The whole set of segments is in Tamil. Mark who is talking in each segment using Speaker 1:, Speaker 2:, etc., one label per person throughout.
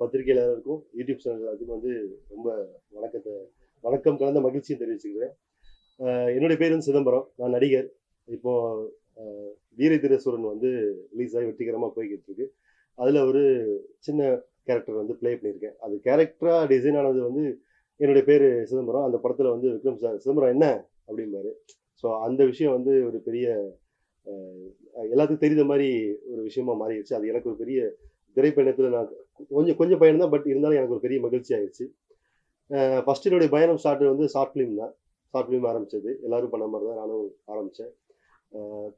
Speaker 1: பத்திரிகையாளருக்கும் யூடியூப் சேனல் எல்லாத்துக்கும் வந்து ரொம்ப வணக்கத்தை வணக்கம் கலந்த மகிழ்ச்சியை தெரிவிச்சுக்கிறேன். என்னுடைய பேர் வந்து சிதம்பரம். நான் நடிகர். இப்போ அஹ், வீர வந்து ரிலீஸ் ஆகி வெற்றிகரமாக போய்கிட்டு இருக்கு அதில் ஒரு சின்ன கேரக்டர் வந்து ப்ளே பண்ணியிருக்கேன். அது கேரக்டராக டிசைன் ஆனது வந்து என்னுடைய பேர் சிதம்பரம். அந்த படத்தில் வந்து விக்ரம் சார் சிதம்பரம் என்ன? அப்படிம்பாரு. ஸோ அந்த விஷயம் வந்து ஒரு பெரிய எல்லாத்துக்கும் தெரிந்த மாதிரி ஒரு விஷயமா மாறிடுச்சு. அது எனக்கு ஒரு பெரிய திரைப்பயணத்தில் நான் கொஞ்சம் கொஞ்சம் பயணம் தான் பட் இருந்தாலும் எனக்கு ஒரு பெரிய மகிழ்ச்சி ஆயிடுச்சு. ஃபர்ஸ்ட் என்னுடைய பயணம் ஸ்டார்ட் வந்து ஷார்ட் ஃபிலிம் தான். ஷார்ட் ஃபிலிம் ஆரம்பித்தது எல்லோரும் பண்ண மாதிரி தான் நானும் ஆரம்பித்தேன்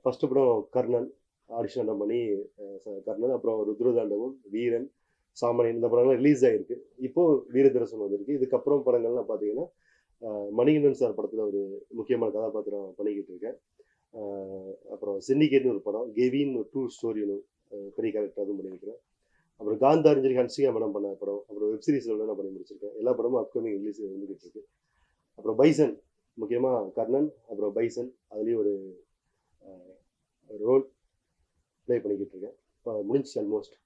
Speaker 1: ஃபஸ்ட்டு படம் கர்ணன் ஆடிஷன் பண்ணி ச- கர்ணன் அப்புறம் ருத்ரதாண்டவம் வீரன் சாமணி இந்த படங்கள்லாம் ரிலீஸ் ஆகிருக்கு இப்போது வீரதரசன் வந்திருக்கு. இதுக்கப்புறம் படங்கள்லாம் பார்த்தீங்கன்னா மணிகண்டன் சார் படத்தில் ஒரு முக்கியமான கதாபாத்திரம் பண்ணிக்கிட்டு இருக்கேன். அப்புறம் சிண்டிகேட்னு ஒரு படம் கெவின்னு ஒரு டூ ஸ்டோரி ஒன்று பெரிய கேரக்டர் அதுவும் பண்ணியிருக்கிறேன். அப்புறம் காந்தாரின்னு சொல்லி ஹன்சிகா மேடம் பண்ண படம் அப்புறம் வெப் சீரிஸில் நான் பண்ணி முடிச்சிருக்கேன். எல்லா படமும் அப்கமிங் ரிலீஸ் வந்துகிட்டு இருக்கு. அப்புறம் பைசன் முக்கியமாக கர்ணன் அப்புறம் பைசன் அதுலேயும் ஒரு ரோல் ப்ளே பண்ணிக்கிட்டு இருக்கேன். இப்போ முடிஞ்சிச்சு ஆல்மோஸ்ட்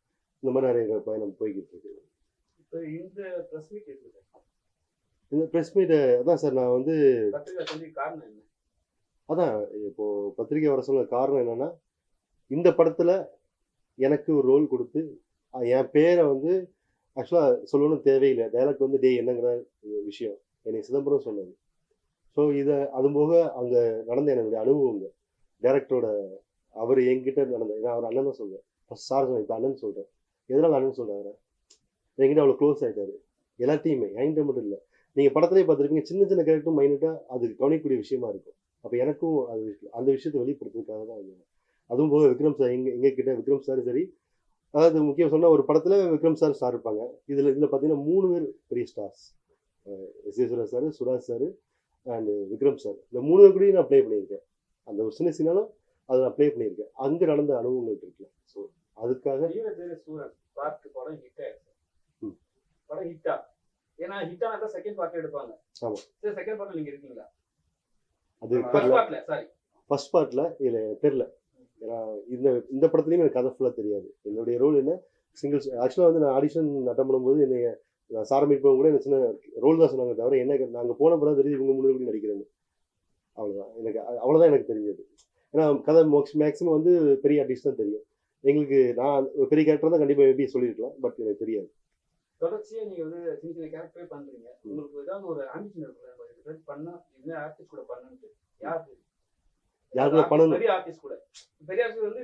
Speaker 1: இந்த மாதிரி நிறைய பயணம் போய்கிட்டு இருக்கு.
Speaker 2: இப்போ இந்த ப்ரெஸ் மீட்
Speaker 1: இந்த ப்ரெஸ் மீட் அதான் சார் நான் வந்து அதான் இப்போ பத்திரிக்கை வர சொன்ன காரணம் என்னன்னா இந்த படத்துல எனக்கு ஒரு ரோல் கொடுத்து என் பேரை வந்து ஆக்சுவலாக சொல்லணும்னு தேவையில்லை. டைலாக் வந்து டே என்னங்கிற விஷயம். என்னை சிதம்பரம் சொன்னது. ஸோ இதை அது போக அங்கே நடந்த என்னுடைய அனுபவங்க டேரக்டரோட அவர் என்கிட்ட நடந்த நான் அவர் அண்ணன் தான் சொல்லுவேன் ஃபஸ்ட் சார் சொன்னேன் இப்போ அண்ணன் சொல்கிறேன் எதனால் அண்ணன் சொல்கிறாரு என்கிட்ட அவ்வளோ க்ளோஸ் ஆகிட்டாரு எல்லாத்தையுமே என்கிட்ட மட்டும் இல்லை. நீங்கள் படத்துலேயே பார்த்துருக்கீங்க சின்ன சின்ன கேரக்டரும் மைனட்டாக அது கவனிக்கக்கூடிய விஷயமா இருக்கும். அப்போ எனக்கும் அது அந்த விஷயத்தை வெளிப்படுத்துறதுக்காக தான் அதுவும் போக விக்ரம் சார் எங்கள் எங்கக்கிட்ட கிட்ட விக்ரம் சார் சரி அதாவது முக்கியம் சொன்னா ஒரு படத்துல விக்ரம் சார் ஸ்டார் இருப்பாங்க. இதுல இதுல பாத்தீங்கன்னா மூணு பேர் பெரிய stars S Eswaran sir Suraj sir and Vikram sir. இந்த மூணு பேர் கூடயும் நான் ப்ளே பண்ணியிருக்கேன். அந்த ஒரு சின்ன சீனாலும் அதை நான் ப்ளே பண்ணியிருக்கேன். அங்க நடந்த அனுபவங்கள் இருக்குல்ல ஸோ அதுக்காக
Speaker 2: பார்ட் படம் ஹிட் ஆயிடுச்சு. படம் ஹிட்டா ஏன்னா ஹிட் ஆனா தான் செகண்ட் பார்ட் எடுப்பாங்க.
Speaker 1: ஆமா.
Speaker 2: சரி செகண்ட் பார்ட்ல நீங்க இருக்கீங்களா?
Speaker 1: அது
Speaker 2: ஃபர்ஸ்ட் பார்ட்ல சாரி
Speaker 1: ஃபர்ஸ்ட் பார்ட்ல இதுல எனக்கு தெரியல. இந்த இந்த படத்துலயும் எனக்கு கதை ஃபுல்லாக தெரியாது. என்னுடைய ரோல் என்ன? சிங்கிள்ஸ் ஆக்சுவலாக வந்து நான் ஆடிஷன் அட்டன் பண்ணும்போது என்னை நான் சார மீட் பண்ண கூட எனக்கு சின்ன ரோல் தான் சொன்னாங்க தவிர என்ன நாங்கள் போன படம் தெரியுது இவங்க முன்னாடி கூட நடிக்கிறேன்னு. அவ்வளோதான் எனக்கு அ- அவ்வளவுதான் எனக்கு தெரிஞ்சது. ஏன்னா கதை மேக்ஸிமம் வந்து பெரிய ஆர்டிஸ்ட் தான் தெரியும். எங்களுக்கு நான் ஒரு பெரிய கேரக்டர் தான் கண்டிப்பாக எப்படி சொல்லியிருக்கலாம் பட் எனக்கு தெரியாது.
Speaker 2: தொடர்ச்சியா நீங்க வந்து சின்ன சின்ன கேரக்டரே பண்றீங்க. உங்களுக்கு ஏதாவது ஒரு ஆம்பிஷன் இருக்குல்ல பண்ணா இந்த ஆர்டிஸ்ட் கூட பண்ணுன்ட்டு
Speaker 1: யார்? கூட பண்ணணும்?
Speaker 2: பெரிய ஆர்டிஸ்ட் கூட. பெரிய ஆர்டிஸ்ட் வந்து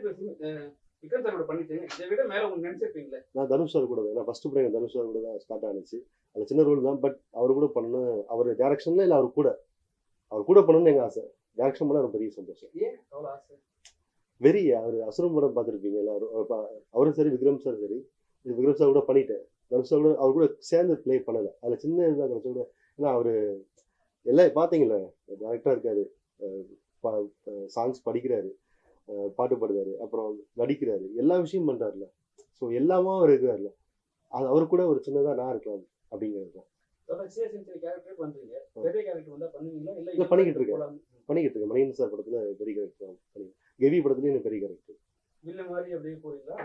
Speaker 2: விக்ரம் சார் கூட பண்ணிட்டு இதை விட மேல உங்களுக்கு நினைச்சிருப்பீங்களே
Speaker 1: நான் தனுஷ் சார் கூட தான். ஃபர்ஸ்ட் எனக்கு தனுஷ் சார் கூட தான் ஸ்டார்ட் ஆனிச்சு. அது சின்ன ரோல் தான் பட் அவர் கூட பண்ணணும். அவர் டேரக்ஷன்ல இல்லை அவர் கூட. அவர் கூட பண்ணணும்னு எங்கள் ஆசை. டேரக்ஷன் பண்ண ரொம்ப பெரிய சந்தோஷம்.
Speaker 2: ஏன் அவ்வளவு ஆசை?
Speaker 1: வெரி அவர் அசுரம் படம் பார்த்துருப்பீங்க எல்லாரும். அவரும் சரி விக்ரம் சார். சரி விக்ரம் சார் கூட பண்ணிட்டேன். தனுஷ் சார் கூட அவர் கூட சேர்ந்து ப்ளே பண்ணலை. அதில் சின்ன கிடைச்ச கூட. ஏன்னா அவர் எல்லாம் பார்த்தீங்களே டேரக்டராக இருக்காரு. சாங்ஸ் படிக்கிறாரு. பாட்டு பாடுறாரு அப்புறம் நடிக்கிறாரு. எல்லா விஷயமும் பண்றாருல. ஸோ எல்லாமே அவர் இருக்கிறாருல. அது அவர் கூட ஒரு சின்னதா நான் இருக்கலாம் அப்படிங்கிறது தான்.
Speaker 2: இல்ல
Speaker 1: இல்ல, பண்ணிக்கிட்டு இருக்கேன். பண்ணிக்கிட்டு இருக்கேன். மணிகண்டன் சார் படத்துல பெரிய கேரக்டர் பண்ணி கெவி படத்துலயும் எனக்கு பெரிய கேரக்டர்
Speaker 2: போறீங்களா?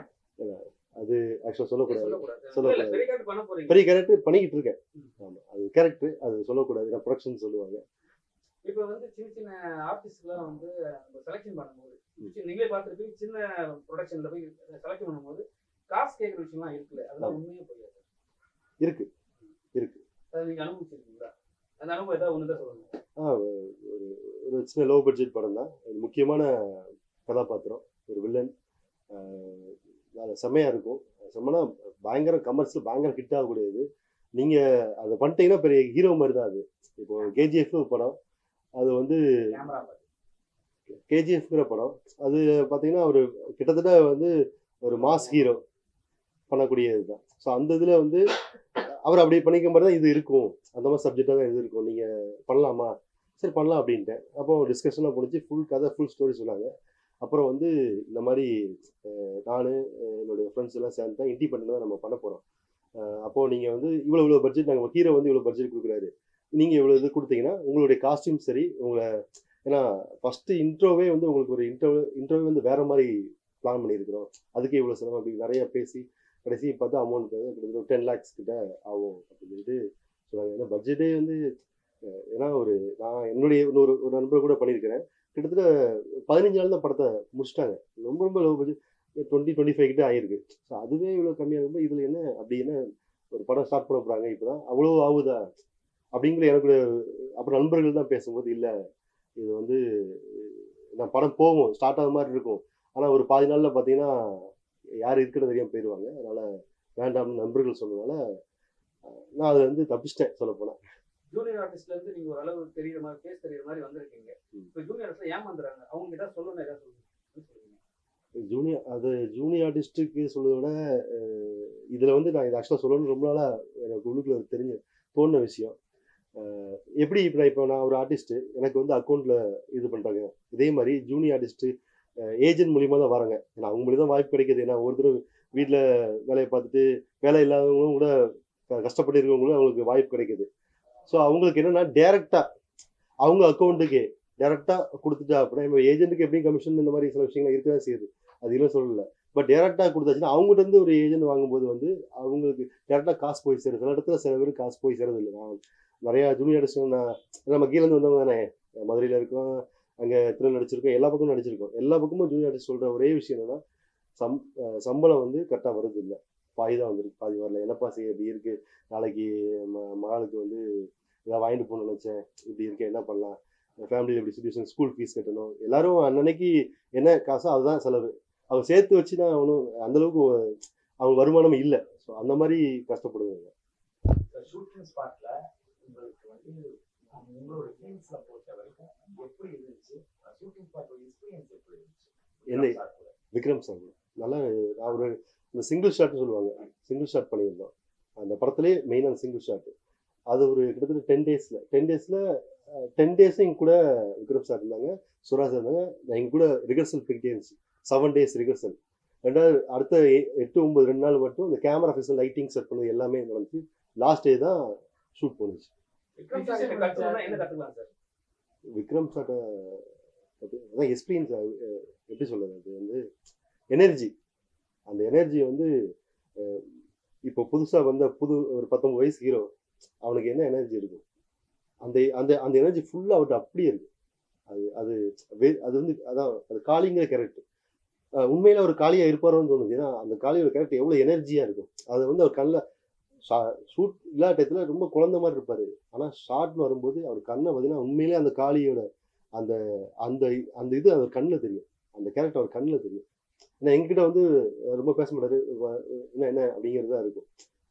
Speaker 1: அது ஆக்சுவலாக சொல்லக்கூடாது.
Speaker 2: சொல்லக்கூடாது. இல்ல, பெரிய கேரக்டர்
Speaker 1: பண்ணிக்கிட்டு இருக்கேன்.
Speaker 2: ம்.
Speaker 1: ஆமா. அது கேரக்டர் அது சொல்லக்கூடாது. நான் ப்ரொடக்ஷன் சொல்லுவாங்க.
Speaker 2: இப்ப வந்து சின்ன சின்ன ஆர்டிஸ்ட்லாம் வந்து செலக்ஷன் பண்ணும்போது நீங்களே பார்த்துருப்பீங்க சின்ன ப்ரொடக்ஷன்ல போய் செலக்ஷன் பண்ணும்போது காசு கேட்குற விஷயம்லாம் இருக்குல்ல அதெல்லாம் உண்மையே புரியாது.
Speaker 1: இருக்கு. இருக்கு.
Speaker 2: அதை நீங்க அனுபவிச்சிருக்கீங்களா? அந்த அனுபவம் ஏதாவது ஒன்று தான் சொல்லுங்க
Speaker 1: ஆ ஒரு ஒரு சின்ன லோ பட்ஜெட் படம் தான். ஒரு முக்கியமான கதாபாத்திரம் ஒரு வில்லன் அது செம்மையாக இருக்கும். செம்மனா பயங்கர கமர்ஷியல் பயங்கர ஹிட் ஆகக்கூடியது. நீங்கள் அதை பண்ணிட்டீங்கன்னா பெரிய ஹீரோ மாதிரி தான் அது. இப்போ கேஜிஎஃப்னு ஒரு படம் அது வந்து கேஜிஎஃப்ங்கிற படம். அது பார்த்தீங்கன்னா ஒரு கிட்டத்தட்ட வந்து ஒரு மாஸ் ஹீரோ பண்ணக்கூடியது தான். ஸோ அந்த இதில் வந்து அவர் அப்படி பண்ணிக்க மாதிரி தான் இது இருக்கும். அந்த மாதிரி சப்ஜெக்டாக தான் இது இருக்கும். நீங்கள் பண்ணலாமா? சரி பண்ணலாம் அப்படின்ட்டேன். அப்போ டிஸ்கஷனாக முடிஞ்சு ஃபுல் கதை ஃபுல் ஸ்டோரி சொன்னாங்க. அப்புறம் வந்து இந்த மாதிரி நான் என்னுடைய ஃப்ரெண்ட்ஸ் எல்லாம் சேர்ந்து தான் இண்டிபெண்ட் தான் நம்ம பண்ண போகிறோம் அப்போது நீங்கள் வந்து இவ்வளோ இவ்வளோ பட்ஜெட் நாங்கள் ஹீரோ வந்து இவ்வளோ பட்ஜெட் கொடுக்குறாரு. நீங்கள் இவ்வளோ இது கொடுத்தீங்கன்னா உங்களுடைய காஸ்டியூம் சரி உங்களை ஏன்னா ஃபஸ்ட்டு இன்ட்ரோவே வந்து உங்களுக்கு ஒரு இன்டர்வியூ இன்டர்வியூ வந்து வேறு மாதிரி பிளான் பண்ணியிருக்கிறோம். அதுக்கு இவ்வளோ சிரமம் அப்படி நிறையா பேசி கடைசி பார்த்தா அமௌண்ட் கிட்டத்தட்ட டென் லேக்ஸ் கிட்ட ஆகும் அப்படின்னு சொல்லிட்டு சொன்னாங்க. ஏன்னா பட்ஜெட்டே வந்து ஏன்னா ஒரு நான் என்னுடைய இன்னொரு ஒரு நண்பர் கூட பண்ணியிருக்கிறேன். கிட்டத்தட்ட பதினஞ்சு நாள் தான் படத்தை முடிச்சிட்டாங்க. ரொம்ப ரொம்ப low budget twenty twenty five கிட்ட ஆயிருக்கு. ஸோ அதுவே இவ்வளோ கம்மியாக இருக்கும்போது இதில் என்ன அப்படி என்ன ஒரு படம் ஸ்டார்ட் பண்ண போகிறாங்க இப்போ தான் அவ்வளோ ஆகுதா? அப்படிங்கிற எனக்கு அப்புறம் நண்பர்கள் தான் பேசும்போது இல்லை இது வந்து நான் படம் போகும் ஸ்டார்ட் ஆகுற மாதிரி இருக்கும். ஆனால் ஒரு பாதி நாளில் பார்த்தீங்கன்னா யார் இருக்கிறது தெரியாமல் போயிடுவாங்க அதனால் வேண்டாம்னு நண்பர்கள் சொன்னதுனால நான் அதை வந்து தப்பிச்சிட்டேன் சொல்லப்போனால்
Speaker 2: ஜூனியர் ஆர்டிஸ்ட்ல இருந்து நீங்க ஒரு அளவு தெரியுற மாதிரி பேஸ் தெரியுற மாதிரி வந்திருக்கீங்க. இப்போ ஜூனியர் ஆர்டிஸ்ட்ல ஏமாந்துறாங்க. அவங்க ஏதாவது சொல்லணும் ஏதாவது சொல்லுங்க.
Speaker 1: ஜூனியர் அது ஜூனியர் ஆர்டிஸ்ட்டுக்கு சொல்றதை விட இதுல வந்து நான் இதை ஆக்சுவலாக சொல்லணும்னு ரொம்ப நாளா எனக்கு உள்ளுக்குள்ள தெரிஞ்ச தோணுன விஷயம். எப்படி இப்போ நான் இப்போ நான் ஒரு ஆர்டிஸ்ட்டு எனக்கு வந்து அக்கௌண்ட்டில் இது பண்ணுறாங்க இதே மாதிரி ஜூனியர் ஆர்டிஸ்ட்டு ஏஜென்ட் மூலியமாக தான் வராங்க. ஏன்னா அவங்க மூலியம் தான் வாய்ப்பு கிடைக்கிது. ஏன்னா ஒருத்தர் வீட்டில் வேலையை பார்த்துட்டு வேலை இல்லாதவங்களும் கூட க- கஷ்டப்பட்டு இருக்கவங்களும் அவங்களுக்கு வாய்ப்பு கிடைக்கிது. ஸோ அவங்களுக்கு என்னென்னா டேரெக்டாக அவங்க அக்கௌண்ட்டுக்கு டேரெக்டாக கொடுத்துட்டா அப்படின்னா இப்போ ஏஜென்ட்டுக்கு எப்படியும் கமிஷன் இந்த மாதிரி சில விஷயங்கள் இருக்க தான் செய்யுது. அது இல்லை சொல்லலை. பட் டேரெக்டாக கொடுத்தாச்சுன்னா அவங்ககிட்ட இருந்து ஒரு ஏஜென்ட் வாங்கும்போது வந்து அவங்களுக்கு டேரெக்டாக காசு போய் சேரும் சில இடத்துல சில பேருக்கு காசு போய் சேரது இல்லை நான் நிறையா ஜூனியர் ஆர்டிஸ்ட் நான் நம்ம கீழேருந்து வந்தவங்க தானே? மதுரையில் இருக்கோம் அங்கே திருநெல் நடிச்சிருக்கோம் எல்லா பக்கமும் நடிச்சிருக்கோம். எல்லா பக்கமும் ஜூனியர் ஆர்டிஸ்ட் சொல்கிற ஒரே விஷயம் என்னென்னா சம் சம்பளம் வந்து கரெக்டாக வருது இல்லை. பாதி தான் வந்துருக்கு பாதி வரல. என்னப்பா செய்ய இப்படி இருக்கு. நாளைக்கு ம மகளுக்கு வந்து ஏதாவது வாங்கிட்டு போகணும்னு நினச்சேன். இப்படி இருக்கேன் என்ன பண்ணலாம்? ஃபேமிலியில் எப்படி சுச்சுவேஷன் ஸ்கூல் ஃபீஸ் கட்டணும். எல்லாரும் அன்னன்னைக்கு என்ன காசோ அதுதான் செலவு. அவங்க சேர்த்து வச்சு தான் ஒன்றும் அந்தளவுக்கு அவங்க வருமானம் இல்லை. ஸோ அந்த மாதிரி கஷ்டப்படுவாங்க.
Speaker 3: ஷூட்டிங் ஸ்பாட்ல உங்களுக்கு வந்து உங்களோட டீம்ஸ்ல பொறுத்த வரைக்கும் எப்படி இருந்துச்சு? ஷூட்டிங் ஸ்பாட்டோட எக்ஸ்பீரியன்ஸ் எப்படி இருந்துச்சு?
Speaker 1: என்ன? விக்ரம் சார் நல்லா ஒரு இந்த சிங்கிள் ஷாட்னு சொல்லுவாங்க. சிங்கிள் ஷாட் பண்ணியிருந்தோம். அந்த படத்துலேயே மெயினான சிங்கிள் ஷாட் அது ஒரு கிட்டத்தட்ட டென் டேஸில் டென் டேஸில் டென் டேஸும் கூட விக்ரம் சார் இருந்தாங்க. சுரா சார் இருந்தாங்க. நான் எங்க கூட ரிகர்சல் போய்கிட்டே இருந்துச்சு. செவன் டேஸ் ரிகர்சல் ரெண்டாவது அடுத்த எட்டு ஒன்பது ரெண்டு நாள் மட்டும் இந்த கேமரா ஃபேஸ் லைட்டிங் செட் பண்ணது எல்லாமே நடந்துச்சு. லாஸ்ட் டே தான் ஷூட் போணுச்சு
Speaker 2: விக்ரம்
Speaker 1: அதான் எக்ஸ்பீரியன்ஸ் எப்படி சொல்றது? அது வந்து எனர்ஜி அந்த எனர்ஜி வந்து இப்போ புதுசாக வந்த புது ஒரு பத்தொன்பது வயசு ஹீரோ அவனுக்கு என்ன எனர்ஜி இருக்கும் அந்த அந்த அந்த எனர்ஜி ஃபுல்லாக அவர்கிட்ட அப்படியே இருக்கு. அது அது அது வந்து அதான் அது காளிங்கிற கேரக்டர் உண்மையில ஒரு காளியா இருப்பாரோன்னு தோணுது. ஏன்னா அந்த காளியோட கேரக்டர் எவ்வளோ எனர்ஜியா இருக்கும். அது வந்து அவர் கண்ணில் ஷூட் இல்லாத டயத்துல ரொம்ப குழந்தை மாதிரி இருப்பாரு. ஆனா ஷார்ட்னு வரும்போது அவர் கண்ணை பார்த்தீங்கன்னா உண்மையிலே அந்த காளியோட அந்த அந்த அந்த இது அவர் கண்ணில் தெரியும். அந்த கேரக்டர் அவர் கண்ணில் தெரியும். ஏன்னா எங்கிட்ட வந்து ரொம்ப பேச மாட்டாரு. என்ன என்ன அப்படிங்கிறது தான் இருக்கும்.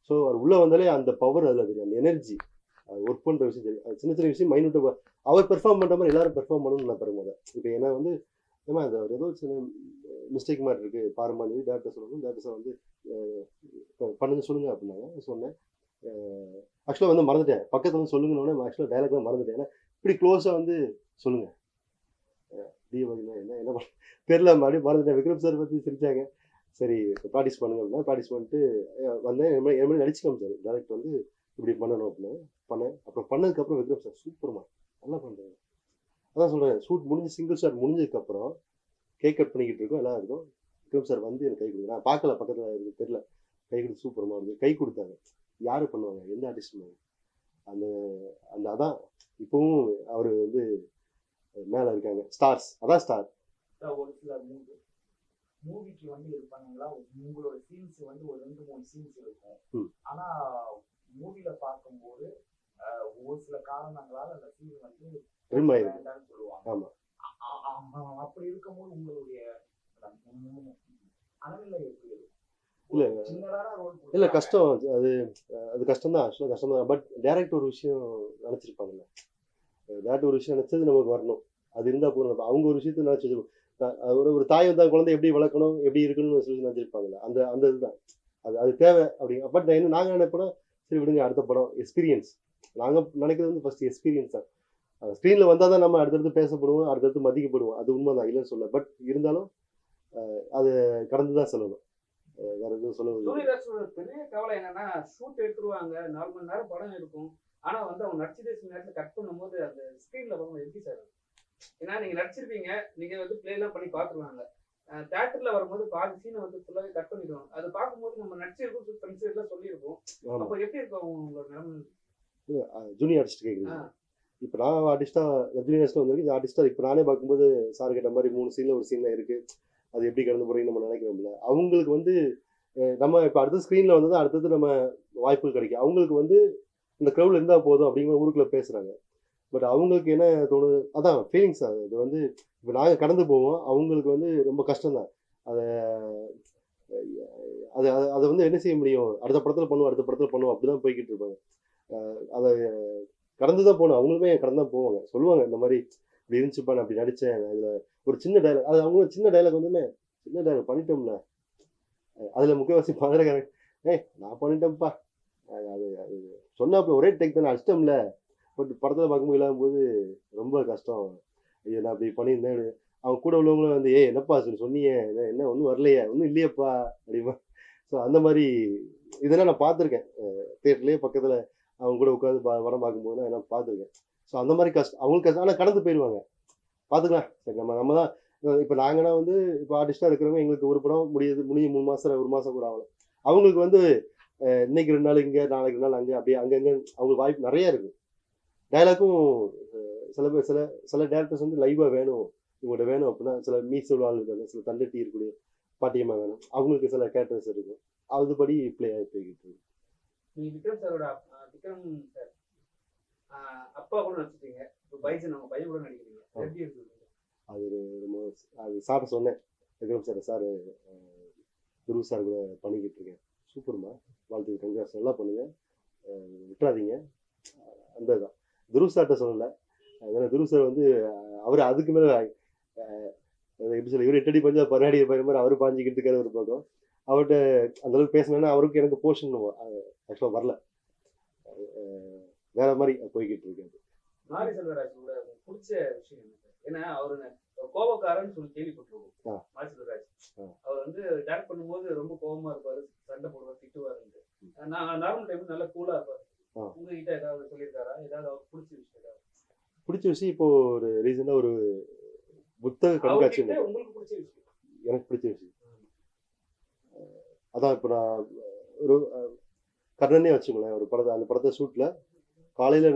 Speaker 1: ஸோ அவர் உள்ள வந்தாலே அந்த பவர் அதில் தெரியும். அந்த எனர்ஜி ஒர்க் பண்ணுற விஷயம் தெரியும். சின்ன சின்ன விஷயம் மைனூட்டாக அவர் பெர்ஃபார்ம் பண்ணுற மாதிரி எல்லாரும் பெர்ஃபார்ம் பண்ணணும்னு நான் பெருமாத இப்போ ஏன்னா வந்து ஏமா அது ஒரு ஏதோ சின்ன மிஸ்டேக் மாதிரி இருக்குது பாருமா சொல்லி டேரக்டர் சொல்லணும். டேரக்டர் சார் வந்து பண்ணுங்க சொல்லுங்கள் அப்படின்னாங்க. சொன்னேன். ஆக்சுவலாக வந்து மறந்துட்டேன். பக்கத்தில் வந்து சொல்லுங்கன்னு ஆக்சுவலாக டைலாக்லாம் மறந்துட்டேன். ஏன்னா இப்படி க்ளோஸாக வந்து சொல்லுங்கள் தீபாவளினா என்ன என்ன பண்ண தெரில மறுபடியும் மறந்துட்டேன். விக்ரம் சார் பற்றி சிரித்தாங்க சரி ப்ராக்டிஸ் பண்ணுங்க அப்படின்னா ப்ராக்டிஸ் பண்ணிட்டு வந்தேன். என் மாதிரி- நடிச்சு காமிச்சார் டேரக்டர் வந்து இப்படி பண்ணணும் அப்படின்னு பண்ணேன். அப்புறம் பண்ணதுக்கப்புறம் விக்ரம் சார் சூப்பர்மா நல்லா பண்ணுறேன் அதான் சொல்கிறேன் ஷூட் முடிஞ்சு சிங்கிள் ஷாட் முடிஞ்சதுக்கப்புறம் கேக் கட் பண்ணிக்கிட்டு இருக்கோம் எல்லாம் இருக்கும். விக்ரம் சார் வந்து எனக்கு கை கொடுங்க. நான் பார்க்கல பக்கத்தில் எனக்கு தெரியல. கை கொடுத்து சூப்பர்மா வந்து கை கொடுத்தாங்க யாரு பண்ணுவாங்க? எந்த ஆர்டிஸ்ட் பண்ணுவாங்க? அந்த அந்த அதான். இப்பவும் அவர் வந்து மேலே இருக்காங்க. ஸ்டார்ஸ் அதான் ஸ்டார்
Speaker 3: ஒரு சில மூவி. மூவிக்கு வந்து இருப்பாங்களா உங்களோட சீன்ஸ் வந்து ஒரு ரெண்டு மூணு சீன்ஸ் இருக்கும். ஆனா மூவில பார்க்கும்போது ஒரு சில காரணங்களால அந்த சீன் வந்து
Speaker 1: ட்ரிம் ஆயிருக்கு
Speaker 3: வேண்டாம்னு சொல்லுவாங்க
Speaker 1: ஆமா.
Speaker 3: அ- அ- அ- அப்படி இருக்கும்போது உங்களுடைய அனநிலை எப்படி இருக்கும்
Speaker 1: இல்ல.
Speaker 3: ஒரு சின்னதான ரோல்
Speaker 1: இல்லை கஷ்டம். அது. அது கஷ்டம் தான் ஆக்சுவலாக கஷ்டம் தான் பட் டேரக்ட் ஒரு விஷயம் நினச்சிருப்பாங்கல்ல. டேரக்ட் ஒரு விஷயம் நினச்சது நமக்கு வரணும். அது இருந்தால் போகணும் அவங்க ஒரு விஷயத்தை நினச்சி ஒரு ஒரு தாய் வந்தால் குழந்தை எப்படி வளர்க்கணும் எப்படி இருக்கணும்னு சொல்லி நினச்சிருப்பாங்கல்ல. அந்த அந்த இதுதான். அது அது தேவை அப்படிங்க பட் என்ன நாங்கள் நினைப்போம் சரி விடுங்க அடுத்த படம். எக்ஸ்பீரியன்ஸ் நாங்கள் நினைக்கிறது வந்து ஃபஸ்ட்டு எக்ஸ்பீரியன்ஸ் தான். ஸ்க்ரீனில் வந்தால் தான் நம்ம அடுத்தடுத்து பேசப்படுவோம் அடுத்தடுத்து மதிக்கப்படுவோம். அது உண்மை தான் இல்லைன்னு சொல்ல பட் இருந்தாலும் அது கடந்து தான் சொல்லணும். சொல்ல
Speaker 2: ஆர்டிஸ்டோட பெரிய கவலை என்னன்னா ஷூட் எடுத்துருவாங்க நாலு மணி நேரம் படம் இருக்கும் ஆனா வந்து அவங்க நடிச்சதே சில நேரத்துல கட் பண்ணும்போது அந்த ஸ்க்ரீன்ல பார்க்கும்போது எப்படி சார்? ஏன்னா நீங்க நடிச்சிருப்பீங்க நீங்க வந்து பிளே எல்லாம் பண்ணி பாத்துருவாங்க தேட்டர்ல வரும்போது பாதி சீனை வந்து ஃபுல்லாவே கட் பண்ணிடுவாங்க. அது பார்க்கும்போது நம்ம நடிச்சிருக்கோம் ஃப்ரெண்ட்ஸ் எல்லாம் சொல்லியிருப்போம்.
Speaker 1: ஆமா.
Speaker 2: அப்போ எப்படி இருக்கும் உங்களோட நிலைமை?
Speaker 1: ஜூனியர் ஆர்டிஸ்ட் கேட்குறீங்க. இப்போ நான் ஆர்டிஸ்டா ஜூனியர் ஆர்டிஸ்ட் வந்திருக்கு இந்த ஆர்டிஸ்டா இப்போ நானே பார்க்கும்போது சார் கிட்ட மாதிரி மூணு சீன்ல ஒரு சீன்ல இருக்கு. அது எப்படி கடந்து போறீங்கன்னு நம்ம நினைக்கிறோம்ல. அவங்களுக்கு வந்து நம்ம இப்போ அடுத்த ஸ்க்ரீனில் வந்து அடுத்தது நம்ம வாய்ப்புகள் கிடைக்கும். அவங்களுக்கு வந்து இந்த க்ரௌடில் இருந்தால் போதும் அப்படிங்கிற ஊருக்குள்ளே பேசுகிறாங்க பட் அவங்களுக்கு என்ன தோணுது? அதான் ஃபீலிங்ஸ் அது. இது வந்து இப்போ நாங்கள் கடந்து போவோம். அவங்களுக்கு வந்து ரொம்ப கஷ்டம் தான் அதை அது அதை வந்து என்ன செய்ய முடியும்? அடுத்த படத்தில் பண்ணுவோம் அடுத்த படத்தில் பண்ணுவோம். அப்படி தான் போய்கிட்டு இருப்பாங்க அதை கடந்து தான் போகணும். அவங்களுமே கடந்து தான் போவாங்க. சொல்லுவாங்க இந்த மாதிரி இப்படி இருந்துச்சுப்பா நான் அப்படி நடித்தேன் அதில் ஒரு சின்ன டைலாக் அது அவங்களும் சின்ன டைலாக் வந்துமே சின்ன டைலாக் பண்ணிட்டோம்ல. அதில் முக்கியவாசி பாதரக்காரன் ஏய் நான் பண்ணிட்டேன்ப்பா. அது அது அது சொன்னாப்புல ஒரே டேக் தானே அஷ்டம்ல பட் படத்தில் பார்க்கும்போது இல்லாதபோது ரொம்ப கஷ்டம். ஐயோ நான் அப்படி பண்ணியிருந்தேன். அவன் அவங்க கூட உள்ளவங்களும் வந்து ஏ என்னப்பா சொல்லி சொன்னீங்க? என்ன என்ன ஒன்றும் வரலையே ஒன்றும் இல்லையேப்பா. அப்படிமா ஸோ அந்த மாதிரி இதெல்லாம் நான் பார்த்துருக்கேன். தேட்டர்லேயே பக்கத்தில் அவங்க கூட உட்காந்து பா படம் பார்க்கும்போது நான் பார்த்துருக்கேன். ஸோ அந்த மாதிரி கஷ்டம் அவங்களுக்கு கஷ்டம் ஆனால் கடந்து போயிடுவாங்க. பார்த்துக்கலாம். சரி நம்ம நம்ம தான் இப்போ நாங்கன்னா வந்து இப்போ ஆர்டிஸ்டாக இருக்கிறவங்க எங்களுக்கு ஒரு படம் முடியுது முடியும் மூணு மாதம் ஒரு மாதம் கூட ஆகலாம் அவங்களுக்கு வந்து இன்னைக்கு ரெண்டு நாள் இங்கே நாளைக்கு ரெண்டு நாள் அங்கே அப்படியே அங்கங்கே அவங்களுக்கு வாய்ப்பு நிறைய இருக்கு. டைலாக்கும் சில பேர் சில சில டேரக்டர்ஸ் வந்து லைவாக வேணும் இவங்கள்ட்ட வேணும் அப்படின்னா சில ஆளுங்க வேணும் சில தண்டட்டி இருக்கக்கூடிய பாட்டியம்மா வேணும். அவங்களுக்கு சில கேரக்டர்ஸ் இருக்கும். அதுபடி ப்ளே ஆகி போய்கிட்டு இருக்கு.
Speaker 2: விக்ரம் சாரோட விக்ரம் சார் அப்பா கூட நடிச்சிட்டீங்க. பைசன் அவங்க பையன் கூட நடிக்கிறீங்க. எப்படி
Speaker 1: அது ரொம்ப அது சார் சொன்னேன். Vikram sir sir Guru sir கூட பண்ணிக்கிட்டு இருக்கேன். சூப்பர்மா வாழ்த்துக்கு கங்காஸ் நல்லா பண்ணுங்க. விட்டுறாதீங்க. அந்த தான் துருவ் சார்கிட்ட சொல்லலை. அதனால் துருவ் சார் வந்து அவர் அதுக்கு மேலே எப்படி சொல்ல இவர் எட்டடி பஞ்சா பராடி பயிர் மாதிரி அவர் பாஞ்சிக்கிட்டு இருக்காரு ஒரு பக்கம். அவர்கிட்ட அந்த அளவுக்கு பேசினேன்னா அவருக்கு எனக்கு போர்ஷன் ஆக்சுவலாக வரல. வேற மாதிரி போய்கிட்டு இருக்காரு
Speaker 2: ஏன்னா அவரு கோபக்காரன்னு சொல்லி. கேள்விப்பட்டிருக்கோம்.
Speaker 1: ஆ.
Speaker 2: அவர் வந்து டேரக்ட் பண்ணும்போது ரொம்ப கோபமா இருப்பாரு சண்டை போடுவார் திட்டுவாருன்ட்டு. நான் நார்மல் டைம் நல்லா கூலா இருப்பாரு. உங்ககிட்ட ஏதாவது சொல்லியிருக்காரா? ஏதாவது அவருக்கு பிடிச்ச விஷயம் ஏதாவது?
Speaker 1: பிடிச்ச விஷயம் இப்போ ஒரு ரீசெண்டாக ஒரு புத்தக கண்காட்சி.
Speaker 2: உங்களுக்கு பிடிச்ச விஷயம்?
Speaker 1: எனக்கு பிடிச்ச விஷயம். அதான் இப்போ நான் ஒரு கர்ணனே வச்சுங்களேன் ஒரு படத்தை அந்த படத்தை ஷூட்டில் காலையில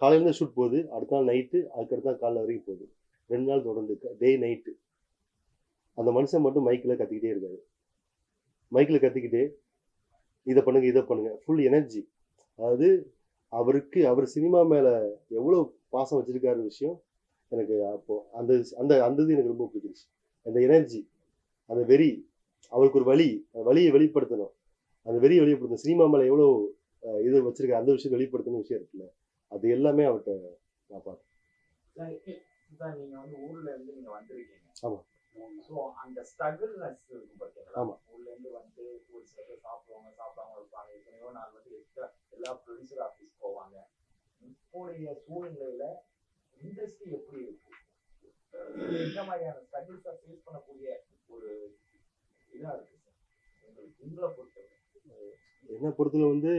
Speaker 1: காலையிலேருந்து ஷூட் போகுது அடுத்த நாள் நைட்டு அதுக்கடுத்த நாள் காலைல வரைக்கும் போகுது. ரெண்டு நாள் தொடர்ந்து டே நைட்டு அந்த மனுஷன் மட்டும் மைக்கில் கத்திக்கிட்டே இருக்காரு. மைக்கில் கத்திக்கிட்டே இதை பண்ணுங்க இதை பண்ணுங்க. ஃபுல் எனர்ஜி அதாவது அவருக்கு அவர் சினிமா மேலே எவ்வளோ பாசம் வச்சிருக்காரு விஷயம் எனக்கு அப்போ அந்த அந்த அந்த இது எனக்கு ரொம்ப பிடிச்சிருச்சு. அந்த எனர்ஜி அந்த வெறி அவருக்கு ஒரு வழி அந்த வழியை வெளிப்படுத்தணும். அந்த வெறியை வெளிப்படுத்தணும். சினிமா மேலே எவ்வளோ இது வச்சிருக்க அந்த விஷயத்தை வெளிப்படுத்தணும் விஷயம் இருக்குல்ல. அது எல்லாமே அவர்கிட்ட நான் பார்த்தேன்
Speaker 3: சார் நீங்க வந்து ஊர்ல இருந்து நீங்க வந்திருக்கீங்க.
Speaker 1: ஆமா.
Speaker 3: ஸோ அந்த ஸ்ட்ரகிள்னஸ் இருக்கும் பார்த்தீங்களா
Speaker 1: ஆமா.
Speaker 3: ஊர்ல இருந்து வந்து ஒரு சில பேர் சாப்பிடுவாங்க சாப்பிடாம இருப்பாங்க. எத்தனையோ நாள் வந்து எக்ஸ்ட்ரா எல்லா ப்ரொடியூசர் ஆஃபீஸ் போவாங்க. இப்போதைய சூழ்நிலையில இண்டஸ்ட்ரி எப்படி இருக்கு? எந்த மாதிரியான ஸ்ட்ரகிள்ஸை ஃபேஸ் பண்ணக்கூடிய ஒரு இதா இருக்கு சார் உங்களுக்கு உங்களை பொறுத்தவரை.
Speaker 1: என்னை பொறுத்தல வந்து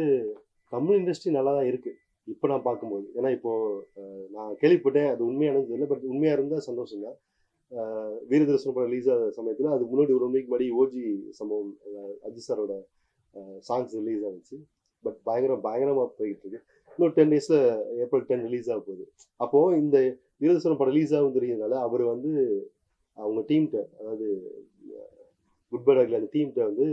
Speaker 1: தமிழ் இண்டஸ்ட்ரி நல்லா தான் இருக்கு. இப்போ நான் பார்க்கும்போது ஏன்னா இப்போது நான் கேள்விப்பட்டேன் அது உண்மையானது தெரியல பட் உண்மையாக இருந்தால் சந்தோஷம் தான் வீரதர்சனம் படம் ரிலீஸ் ஆகிற சமயத்தில் அது முன்னாடி ஒரு மணிக்கு முன்னாடி ஓஜி சம்பவம் அஜித் சாரோட சாங்ஸ் ரிலீஸ் ஆகிச்சு பட் பயங்கரம் பயங்கரமாக போய்கிட்டு இருக்கு இன்னொரு டென் டேஸில் ஏப்ரல் டென் ரிலீஸ் ஆக போகுது. அப்போது இந்த வீரதர்சனம் படம் ரிலீஸ் ஆகும் தெரியுறதுனால அவர் வந்து அவங்க டீம்கிட்ட அதாவது குட் பை அந்த டீம்கிட்ட வந்து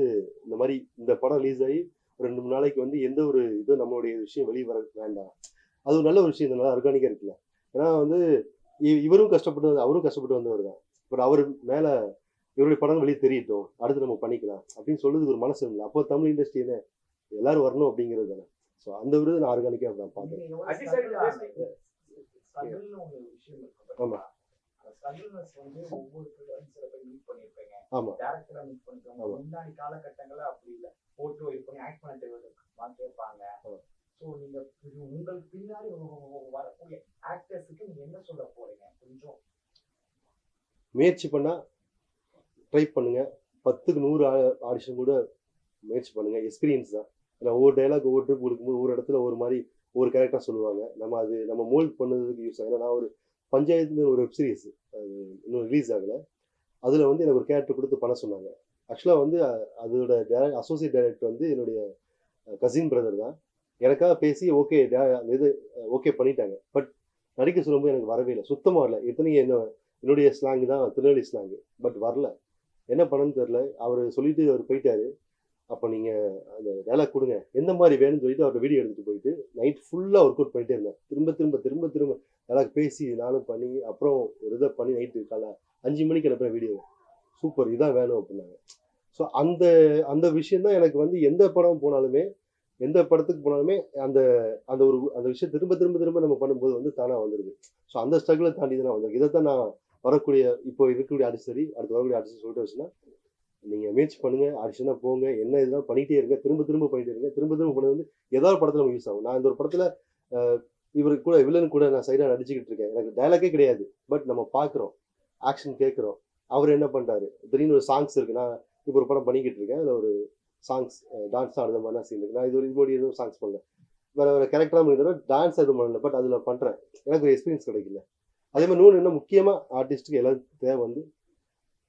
Speaker 1: இந்த மாதிரி இந்த படம் ரிலீஸ் ஆகி ரெண்டு மூணு நாளைக்கு வந்து எந்த ஒரு இதுவும் நம்மளுடைய விஷயம் வெளியே வர வேண்டாம். அது ஒரு நல்ல ஒரு விஷயம் நல்லா ஆர்கானிக்காக இருக்குல்ல. ஏன்னா வந்து இ- இவரும் கஷ்டப்பட்டு வந்து- அவரும் கஷ்டப்பட்டு வந்தவர் தான். பட் அவர் மேலே இவருடைய படம் வெளியே தெரியட்டும். அடுத்து நம்ம பண்ணிக்கலாம். அப்படின்னு சொல்றதுக்கு ஒரு மனசு இல்லை அப்போ தமிழ் இண்டஸ்ட்ரி என்ன? எல்லாரும் வரணும் அப்படிங்கிறது தானே. ஸோ அந்த விருது நான் ஆர்கானிக்காக நான் பார்த்தேன்
Speaker 3: நீங்க எவ்வளவு
Speaker 2: அஜித்
Speaker 3: வந்து ஒவ்வொரு சில பேர் மீட் பண்ணியிருப்பீங்க.
Speaker 1: ஆமா.
Speaker 3: டேரக்ட்ராக மீட் பண்ணிருக்காங்க பண்ணிருக்கவங்க.
Speaker 1: ஆமா.
Speaker 3: முன்னாடி காலகட்டங்கள்ல அப்படி இல்ல. photo இது பண்ணி ஆக்ட் பண்ணிட்டு தெரியாதுமா கேட்பாங்க.
Speaker 1: ஸோ
Speaker 3: So, நீங்க இது உங்களுக்கு பின்னாடி வரக்கூடிய actors-க்கு நீங்க என்ன சொல்ல போறீங்க கொஞ்சம்
Speaker 1: முயற்சி பண்ணால் ட்ரை பண்ணுங்க பத்துக்கு நூறு ஆடிஷன் கூட முயற்சி பண்ணுங்க எக்ஸ்பீரியன்ஸ் தான் ஏன்னா ஒவ்வொரு டைலாக் ஒவ்வொரு ட்ரிப் கொடுக்கும்போது ஒரு இடத்துல ஒரு மாதிரி ஒரு கேரக்டர் சொல்லுவாங்க நம்ம அது நம்ம மோல்ட் பண்ணதுக்கு யூஸ் ஆகும் ஏன்னா நான் ஒரு பஞ்சாயத்துன்னு ஒரு வெப் சீரிஸ் அது இன்னும் ரிலீஸ் ஆகலை. அதில் வந்து எனக்கு ஒரு கேரக்டர் கொடுத்து பண்ண சொன்னாங்க. ஆக்சுவலாக வந்து அதோட டேரக்ட் அசோசியேட் டைரக்டர் வந்து என்னுடைய கசின் பிரதர் தான். எனக்காக பேசி ஓகே இது ஓகே பண்ணிட்டாங்க. பட் நடிக்க சொல்லும்போது எனக்கு வரவே இல்லை. சுத்தமாக வரல. இத்தனைக்கு என்ன என்னுடைய ஸ்லாங் தான் திருநெல்வேலி ஸ்லாங் பட் வரல. என்ன பண்ணணும்னு தெரில அவர் சொல்லிட்டு அவர் போயிட்டாரு. அப்போ நீங்கள் அந்த வேலை கொடுங்க. எந்த மாதிரி வேணும்னு சொல்லிட்டு அவர்கிட்ட வீடியோ எடுத்துகிட்டு போயிட்டு நைட் ஃபுல்லாக ஒர்க் அவுட் பண்ணிட்டே இருந்தேன் திரும்ப திரும்ப திரும்ப திரும்ப பேசி நானும் பண்ணி அப்புறம் ஒரு இதை பண்ணி நைட்டு காலை அஞ்சு மணிக்கு அனுப்புகிற வீடியோ சூப்பர் இதான் வேணும் அப்படின்னாங்க. ஸோ அந்த அந்த விஷயம் தான் எனக்கு வந்து எந்த படம் போனாலுமே எந்த படத்துக்கு போனாலுமே அந்த அந்த ஒரு அந்த விஷயம் திரும்ப திரும்ப திரும்ப நம்ம பண்ணும்போது வந்து தானாக வந்துடுது ஸோ அந்த ஸ்ட்ரகிளை தாண்டி தான் வந்திருக்கு. இதை தான் நான் வரக்கூடிய இப்போ இருக்கக்கூடிய ஆர்டிஸ்ட் சரி அடுத்து வரக்கூடிய ஆர்டிஸ்ட் சொல்லிட்டு வச்சுன்னா நீங்கள் முயற்சி பண்ணுங்க ஆடிஷனாக போங்க என்ன இதெல்லாம் பண்ணிகிட்டே இருங்க திரும்ப திரும்ப பண்ணிகிட்டே இருங்க திரும்ப திரும்ப பண்ணது வந்து ஏதாவது படத்தில் நம்ம யூஸ் ஆகும். நான் இந்த ஒரு படத்தில் இவருக்கு கூட வில்லன் கூட நான் சைடாக நடிச்சுக்கிட்டு இருக்கேன். எனக்கு டைலாக்கே கிடையாது. பட் நம்ம பார்க்குறோம். ஆக்ஷன் கேட்குறோம். அவர் என்ன பண்ணுறாரு திடீர்னு ஒரு சாங்ஸ் இருக்கு. நான் இப்போ ஒரு படம் பண்ணிக்கிட்டு இருக்கேன். அதில் ஒரு சாங்ஸ் டான்ஸ் ஆடுற மாதிரிலாம் சீன் இருக்கு. நான் இது ஒரு இது மாதிரி எதுவும் சாங்ஸ் பண்ணல. வேற வேற கேரக்டராக முடிஞ்சதோ டான்ஸ் எதுவும் பண்ணல. பட் அதில் பண்ணுறேன் எனக்கு ஒரு எக்ஸ்பீரியன்ஸ் கிடைக்கல. அதே மாதிரி இன்னொன்று என்ன முக்கியமாக ஆர்டிஸ்ட்டுக்கு எல்லாம் தேவை வந்து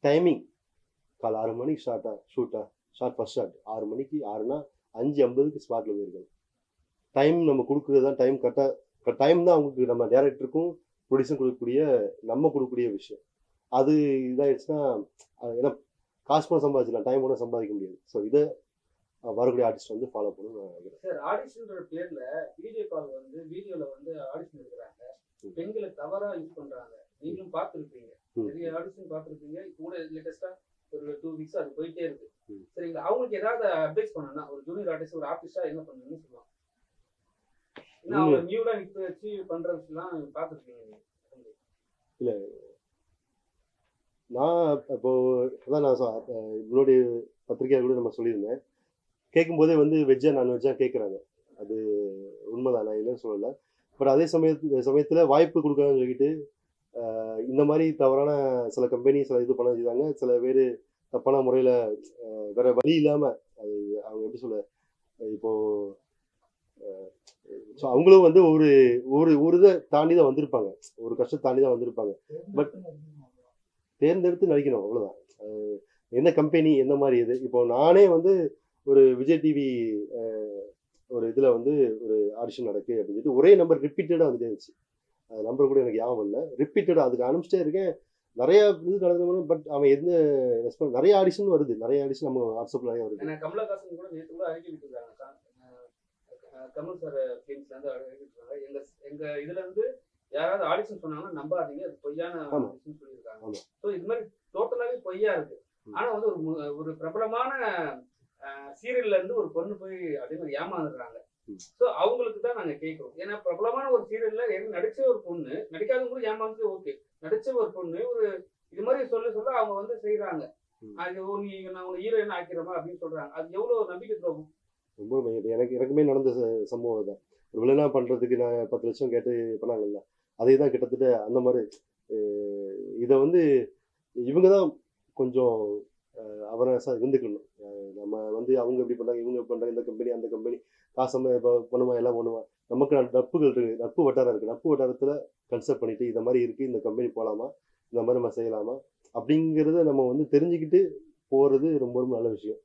Speaker 1: டைமிங் காலை ஆறு மணிக்கு ஷார்ட்டா ஷூட்டா ஷார்ட் ஃபர்ஸ்ட் ஷார்ட் ஆறு மணிக்கு ஆறுனா அஞ்சு ஐம்பதுக்கு ஸ்பாட்டில் போயிருக்கணும். டைம் நம்ம கொடுக்குறது தான் டைம் கரெக்டாக டைம் தான் அவங்களுக்கு நம்ம டேரக்டருக்கும் ப்ரொடியூசரும் கொடுக்கக்கூடிய நம்ம கொடுக்கக்கூடிய விஷயம். அது இதாகிடுச்சுன்னா ஏன்னா காசு கூட சம்பாதிச்சிடலாம் டைம் கூட சம்பாதிக்க முடியாது. ஸோ இதை வரக்கூடிய ஆர்டிஸ்ட் வந்து ஃபாலோ பண்ணணும் நான் நினைக்கிறேன்.
Speaker 2: சார் ஆடிஷன்ற பேர்ல வீடியோ கால் வந்து வீடியோல வந்து ஆடிஷன் எடுக்கிறாங்க. பெண்களை தவறா யூஸ் பண்றாங்க. நீங்களும் பார்த்துருப்பீங்க. நிறைய ஆடிஷன் பார்த்துருப்பீங்க. கூட லேட்டஸ்டா ஒரு டூ வீக்ஸ் அது போயிட்டே இருக்கு. சரிங்களா அவங்களுக்கு ஏதாவது அட்வைஸ் பண்ணணும்னா ஒரு ஜூனியர் ஆர்டிஸ்ட் ஒரு ஆர்டிஸ்டா என்ன பண்ணணும்னு சொல்லுவாங்க ஏன்னா அவங்க நியூலா நிக்க வச்சு பண்ற விஷயம்லாம் பார்த்துருப்பீங்க நீங்க
Speaker 1: நான் இப்போ அதான் நான் முன்னாடி பத்திரிக்கையாக கூட நம்ம சொல்லியிருந்தேன். கேட்கும்போதே வந்து வெஜ்ஜா நான்வெஜ்ஜா கேட்குறாங்க. அது உண்மைதான் நான் இல்லைன்னு சொல்லலை. பட் அதே சமயத்து சமயத்தில் வாய்ப்பு கொடுக்கணும்னு சொல்லிட்டு இந்த மாதிரி தவறான சில கம்பெனி சில இது பண்ண வச்சுருக்காங்க சில பேர் தப்பான முறையில் வேற வழி இல்லாமல் அது அவங்க எப்படி சொல்ல இப்போ ஸோ அவங்களும் வந்து ஒரு ஒரு ஒரு இதை தாண்டி தான் வந்திருப்பாங்க. ஒரு கஷ்டத்தை தாண்டி தான் வந்திருப்பாங்க. பட் தேர்ந்தெடுத்து நடிக்கணும் அவ்வளோதான் என்ன கம்பெனி எந்த மாதிரி இது இப்போ நானே வந்து ஒரு விஜய் டிவி ஒரு இதில் வந்து ஒரு ஆடிஷன் நடக்கு அப்படின்னு சொல்லிட்டு ஒரே நம்பர் ரிப்பீட்டடாக வந்துட்டே இருந்துச்சு. அந்த நம்பர் கூட எனக்கு ஞாபகம் இல்லை. ரிப்பீட்டடாக அதுக்கு அனுப்பிச்சிட்டே இருக்கேன். நிறைய இது நடந்து பட் அவன் எந்த ரெஸ்பான்ஸ் நிறைய ஆடிஷன் வருது. நிறைய ஆடிஷன் நம்ம வாட்ஸ்அப்பில் நிறைய வருது.
Speaker 2: கமல் சார் ஃபிலிம்ஸ்ல இருந்து அறிக்கை விட்டுருக்காங்க எங்க எங்க இதுல இருந்து யாராவது ஆடிஷன் சொன்னாங்கன்னா நம்பாதீங்க அது பொய்யான. ஆடிஷன் சொல்லியிருக்காங்க. ஸோ இது மாதிரி டோட்டலாவே பொய்யா இருக்கு. ஆனா வந்து ஒரு ஒரு பிரபலமான சீரியல்ல இருந்து ஒரு பொண்ணு போய் அதே மாதிரி ஏமாந்துடுறாங்க. ஸோ அவங்களுக்கு தான் நாங்க கேட்கிறோம் ஏன்னா பிரபலமான ஒரு சீரியல்ல நடிச்ச ஒரு பொண்ணு நடிக்காதவங்களும் ஏமாந்து ஓகே நடிச்ச ஒரு பொண்ணு ஒரு இது மாதிரி சொல்ல சொல்ல அவங்க வந்து செய்யறாங்க. அது நீ நான் உன்னை ஹீரோயின் ஆக்கிறமா அப்படின்னு சொல்றாங்க அது எவ்வளவு நம்பிக்கை துரோகம்
Speaker 1: ரொம்ப மையம். எனக்கு எனக்குமே நடந்த ச- சம்பவம் தான் ஒரு வில்லனா பண்ணுறதுக்கு நான் பத்து லட்சம் கேட்டு பண்ணாங்கல்ல அதே தான் கிட்டத்தட்ட அந்த மாதிரி இதை வந்து இவங்க தான் கொஞ்சம் அவர்னஸாக இருந்துக்கணும். நம்ம வந்து அவங்க இப்படி பண்ணுறாங்க இவங்க பண்ணுறாங்க இந்த கம்பெனி அந்த கம்பெனி காசு இப்போ எல்லாம் பண்ணுவான் நமக்கு நட்புகள் இருக்குது நட்பு வட்டாரம் இருக்குது நட்பு வட்டாரத்தில் கன்சல்ட் பண்ணிட்டு இந்த மாதிரி இருக்குது இந்த கம்பெனி போகலாமா இந்த மாதிரி நம்ம செய்யலாமா? அப்படிங்கிறத நம்ம வந்து தெரிஞ்சுக்கிட்டு போகிறது ரொம்ப ரொம்ப நல்ல விஷயம்.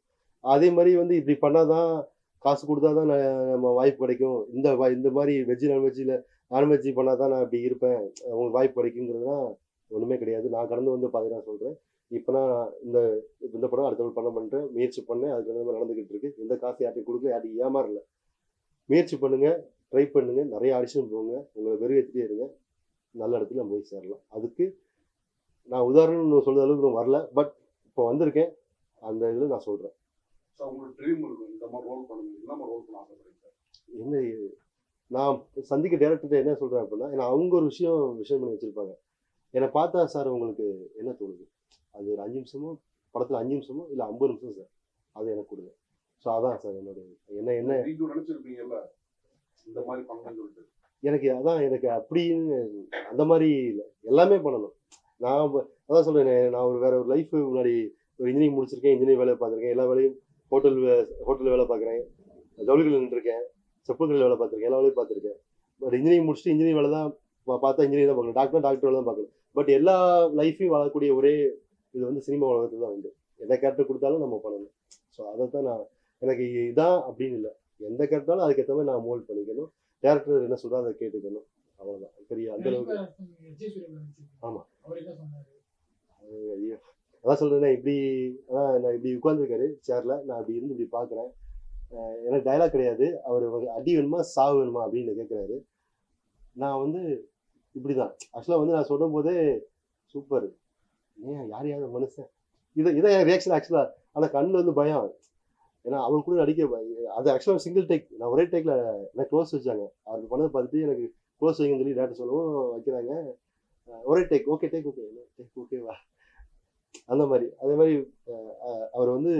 Speaker 1: அதே மாதிரி வந்து இப்படி பண்ணாதான் காசு கொடுத்தா தான் நான் நம்ம வாய்ப்பு கிடைக்கும். இந்த வா- இந்த மாதிரி வெஜ்ஜு நான்வெஜ்ஜில் நான்வெஜ் பண்ணால் தான் நான் இப்படி இருப்பேன். உங்களுக்கு வாய்ப்பு கிடைக்குங்கிறதுலாம் ஒன்றுமே கிடையாது. நான் கடந்து வந்து பார்த்தீங்கன்னா நான் சொல்கிறேன் இப்போ நான் இந்த இந்த படம் அடுத்த படம் பண்ணுறேன் முயற்சி பண்ணேன். அதுக்கு மாதிரி நடந்துக்கிட்டு இருக்கு. எந்த காசு யார்ட்டையும் கொடுக்கல யார்ட்டையும் ஏமாறல. முயற்சி பண்ணுங்கள் ட்ரை பண்ணுங்கள் நிறைய ஆடிஷன் போங்க. உங்களை வெறுவேற்றிட்டே இருங்க. நல்ல இடத்துல நம்ம போய் சேரலாம். அதுக்கு நான் உதாரணம் சொல்கிற அளவுக்கு வரல. பட் இப்போ வந்திருக்கேன். அந்த இதில் நான் சொல்கிறேன்
Speaker 4: ஸோ உங்களுக்கு ட்ரீம் இருக்கும் இந்த மாதிரி ரோல் பண்ணணும் இந்த மாதிரி ரோல் பண்ண ஆசைப்படுறீங்க சார்
Speaker 1: என்ன? நான் சந்திக்க டேரக்டர்கிட்ட என்ன சொல்கிறேன் அப்படின்னா ஏன்னா அவங்க ஒரு விஷயம் விஷயம் பண்ணி வச்சுருப்பாங்க. என்னை பார்த்தா சார் உங்களுக்கு என்ன தோணுது? அது ஒரு அஞ்சு நிமிஷமோ படத்தில் அஞ்சு நிமிஷமோ இல்லை ஐம்பது நிமிஷம் சார் அது எனக்கு கொடுங்க. ஸோ அதான் சார் என்னோட என்ன என்ன?
Speaker 4: நீங்க நினைச்சிருப்பீங்கல்ல? இந்த மாதிரி பண்ணணும்னு சொல்லிட்டு.
Speaker 1: எனக்கு அதான் எனக்கு அப்படின்னு அந்த மாதிரி இல்லை. எல்லாமே பண்ணணும். நான் அதான் சொல்றேன் நான் ஒரு வேற ஒரு லைஃப் முன்னாடி ஒரு இன்ஜினியரிங் முடிச்சிருக்கேன் இன்ஜினியரிங் வேலை பார்த்துருக்கேன் எல்லா வேலையும் ஹோட்டல் ஹோட்டல் வேலை பார்க்குறேன். ஜவுளிகள் நின்றுருக்கேன் செப்புக்கல் வேலை பார்த்துருக்கேன். எல்லா வேலையும் பார்த்துருக்கேன். பட் இன்ஜினியரிங் முடிச்சுட்டு இன்ஜினியரிங் வேலை தான் பார்த்தா இன்ஜினியரிங் தான் பார்க்கணும். டாக்டர் டாக்டர் வேலை தான் பார்க்கணும். பட் எல்லா லைஃபையும் வாழக்கூடிய ஒரே இது வந்து சினிமா உலகத்துல தான் உண்டு. எந்த கேரக்டர் கொடுத்தாலும் நம்ம பண்ணணும். ஸோ அதை தான் நான் எனக்கு இதான் அப்படின்னு இல்லை. எந்த கேரக்டராலும் அதுக்கேற்ற மாதிரி நான் மோல்ட் பண்ணிக்கணும். டேரக்டர் என்ன சொல்றா அதை கேட்டுக்கணும். அவ்வளவுதான். பெரிய அந்த அளவுக்கு ஆமா.
Speaker 5: அவர் என்ன சொன்னாரு?
Speaker 1: அது ஐயோ. அதான் சொல்கிறேன்னா இப்படி அதான் நான் இப்படி உட்காந்துருக்காரு சேரில் நான் அப்படி இருந்து இப்படி பார்க்குறேன். எனக்கு டயலாக் கிடையாது. அவர் அடி வேணுமா சாவு வேணுமா அப்படின்னு கேட்குறாரு. நான் வந்து இப்படி தான் ஆக்சுவலாக வந்து நான் சொல்லும் போதே சூப்பர் ஏன் யார் யார் மனுஷன்? இதை இதான் என் ரியாக்ஷன் ஆக்சுவலாக ஆனால் கண்ணில் வந்து பயம். ஏன்னா அவர் கூட நடிக்க அது ஆக்சுவலாக சிங்கிள் டேக் நான் ஒரே டேக்கில் எனக்கு க்ளோஸ் வச்சாங்க. அவர் பண்ணதை பார்த்துட்டு எனக்கு க்ளோஸ் வைங்கன்னு சொல்லி டேரக்டர் சொல்லவும் வைக்கிறாங்க. ஒரே take okay take okay take ஓகேவா அந்த மாதிரி. அதே மாதிரி அவர் வந்து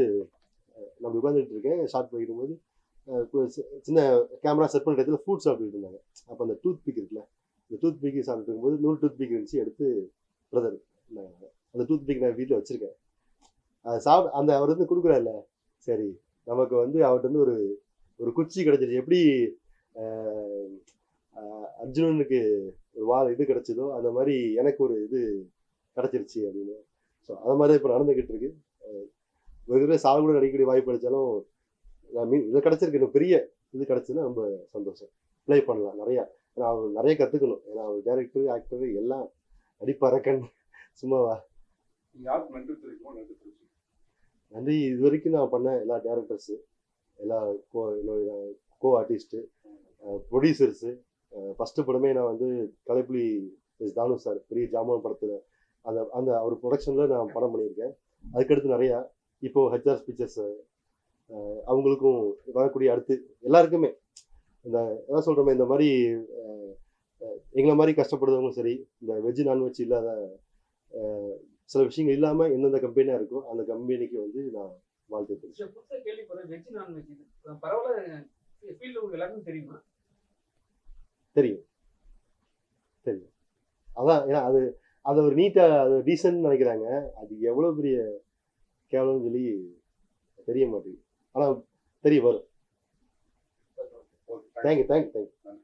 Speaker 1: நம்ம உட்காந்துட்டு இருக்கேன் ஷார்ட் போயிட்டு போது சின்ன கேமரா செட் பண்ணுற இடத்துல ஃப்ரூட் சாப்பிட்டு இருந்தாங்க. அப்போ அந்த டூத் பிக் இருக்குல்ல இந்த டூத் பிக் சாப்பிட்டு இருக்கும்போது நூறு டூத் பிக் இருந்துச்சு எடுத்து பிரதர் அந்த டூத் பிக் நான் வீட்டில் வச்சுருக்கேன். அதை சாப் அந்த அவர் வந்து கொடுக்குறாருல சரி நமக்கு வந்து அவர்கிட்ட வந்து ஒரு ஒரு குச்சி கிடச்சிருச்சு. எப்படி அர்ஜுனனுக்கு ஒரு வால் இது கிடச்சிதோ அந்த மாதிரி எனக்கு ஒரு இது கிடச்சிருச்சு அப்படின்னு. ஸோ அது மாதிரி இப்போ நடந்துகிட்டு இருக்கு தடவை சாவு கூட நடிக்கக்கூடிய வாய்ப்பு கிடைச்சாலும் நான் மீன் இது கிடைச்சிருக்கு. இன்னும் பெரிய இது கிடைச்சதுன்னா ரொம்ப சந்தோஷம். ப்ளே பண்ணலாம் நிறையா. ஏன்னா அவர் நிறைய கற்றுக்கணும் ஏன்னா அவர் டேரக்டர் ஆக்டர் எல்லாம் சும்மாவா?
Speaker 4: தெரிவிக்கணும் நன்றி தெரிவிக்கணும்
Speaker 1: நன்றி. இது வரைக்கும் நான் பண்ண எல்லா டேரக்டர்ஸு எல்லா கோ என்னோட கோ ஆர்டிஸ்ட்டு ப்ரொடியூசர்ஸு ஃபஸ்ட்டு படமே நான் வந்து கலைப்புலி எஸ் தானு சார். பெரிய ஜாமான் படத்தில் அந்த அந்த அவர் ப்ரொடக்ஷனில் நான் படம் பண்ணியிருக்கேன். அதுக்கடுத்து நிறையா இப்போ ஹெச்ஆர் பிக்சர்ஸ் அவங்களுக்கும் வரக்கூடிய அடுத்து எல்லாருக்குமே இந்த என்ன சொல்கிறோமே இந்த மாதிரி எங்களை மாதிரி கஷ்டப்படுறவங்களும் சரி இந்த வெஜ் நான்வெஜ் இல்லாத சில விஷயங்கள் இல்லாமல் எந்தெந்த கம்பெனியாக இருக்கோ அந்த கம்பெனிக்கு வந்து நான் வாழ்த்து தெரியும். தெரியும். அதான் ஏன்னா அது அதை ஒரு நீட்டாக அது டீசன்ட் நினைக்கிறாங்க. அது எவ்வளோ பெரிய கேவலம்னு சொல்லி தெரிய மாட்டேங்குது. ஆனால் தெரிய வரும்.
Speaker 4: Okay
Speaker 1: thank you thank you thank you